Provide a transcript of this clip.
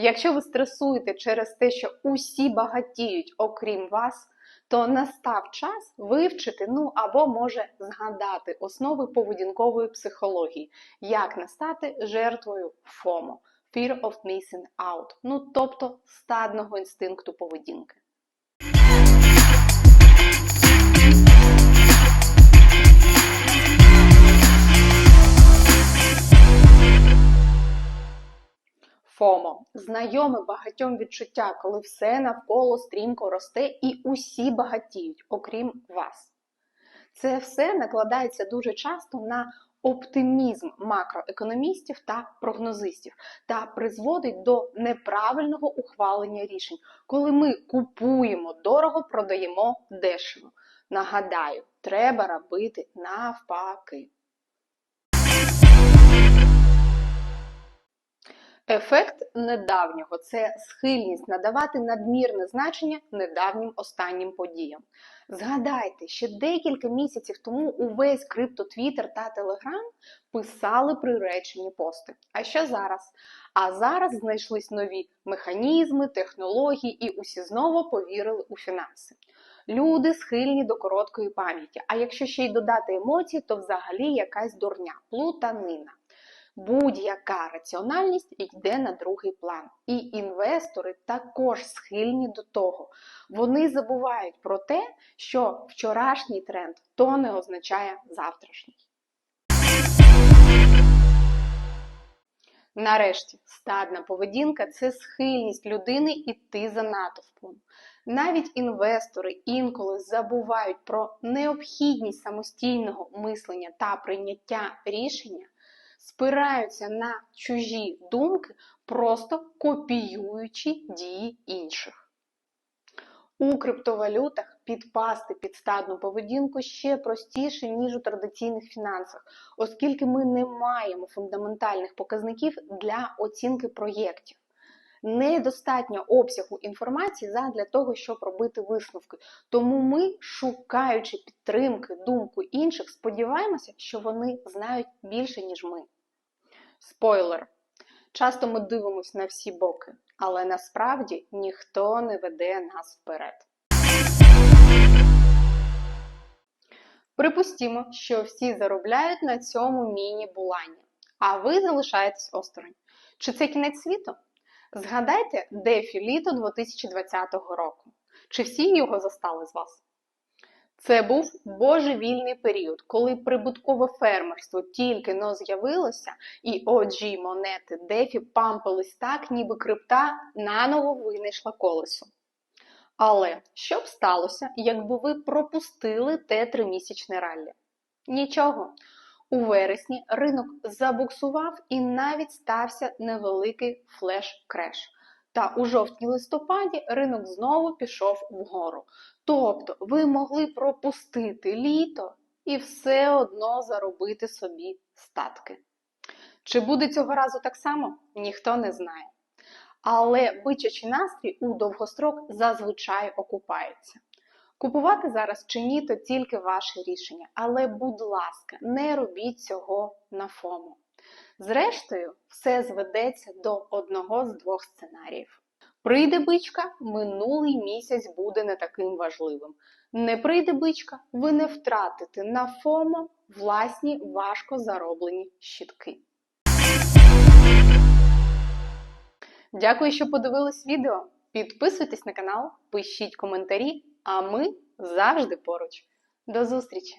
Якщо ви стресуєте через те, що усі багатіють, окрім вас, то настав час вивчити, ну або може згадати основи поведінкової психології, як не стати жертвою ФОМО – Fear of Missing Out, ну тобто стадного інстинкту поведінки. Знайоме багатьом відчуття, коли все навколо стрімко росте і усі багатіють, окрім вас. Це все накладається дуже часто на оптимізм макроекономістів та прогнозистів та призводить до неправильного ухвалення рішень, коли ми купуємо дорого, продаємо дешево. Нагадаю, треба робити навпаки. Ефект недавнього це схильність надавати надмірне значення недавнім останнім подіям. Згадайте, ще декілька місяців тому увесь криптотвіттер та Телеграм писали приречені пости. А що зараз? А зараз знайшлись нові механізми, технології, і усі знову повірили у фінанси. Люди схильні до короткої пам'яті. А якщо ще й додати емоції, то взагалі якась дурня, плутанина будь-яка раціональність йде на другий план. І інвестори також схильні до того. Вони забувають про те, що вчорашній тренд то не означає завтрашній. Нарешті, стадна поведінка це схильність людини йти за натовпом. Навіть інвестори інколи забувають про необхідність самостійного мислення та прийняття рішення, спираються на чужі думки, просто копіюючи дії інших. У криптовалютах підпасти під стадну поведінку ще простіше, ніж у традиційних фінансах, оскільки ми не маємо фундаментальних показників для оцінки проєктів. Недостатньо обсягу інформації для того, щоб робити висновки. Тому ми, шукаючи підтримки, думку інших, сподіваємося, що вони знають більше, ніж ми. Спойлер. Часто ми дивимося на всі боки, але насправді ніхто не веде нас вперед. Припустімо, що всі заробляють на цьому міні-булані, а ви залишаєтесь осторонь. Чи це кінець світу? Згадайте дефі літо 2020 року. Чи всі його застали з вас? Це був божевільний період, коли прибуткове фермерство тільки но з'явилося, і OG монети Дефі пампились так, ніби крипта наново винайшла колесо. Але що б сталося, якби ви пропустили те тримісячне раллі? Нічого. У вересні ринок забуксував і навіть стався невеликий флеш-креш. Та у жовтні-листопаді ринок знову пішов вгору. Тобто ви могли пропустити літо і все одно заробити собі статки. Чи буде цього разу так само, ніхто не знає. Але бичачий настрій у довгострок зазвичай окупається. Купувати зараз чи ні, то тільки ваше рішення. Але, будь ласка, не робіть цього на фому. Зрештою, все зведеться до одного з двох сценаріїв. Прийде бичка, минулий місяць буде не таким важливим. Не прийде бичка, ви не втратите на ФОМО власні важко зароблені щітки. Дякую, що подивились відео. Підписуйтесь на канал, пишіть коментарі, а ми завжди поруч. До зустрічі!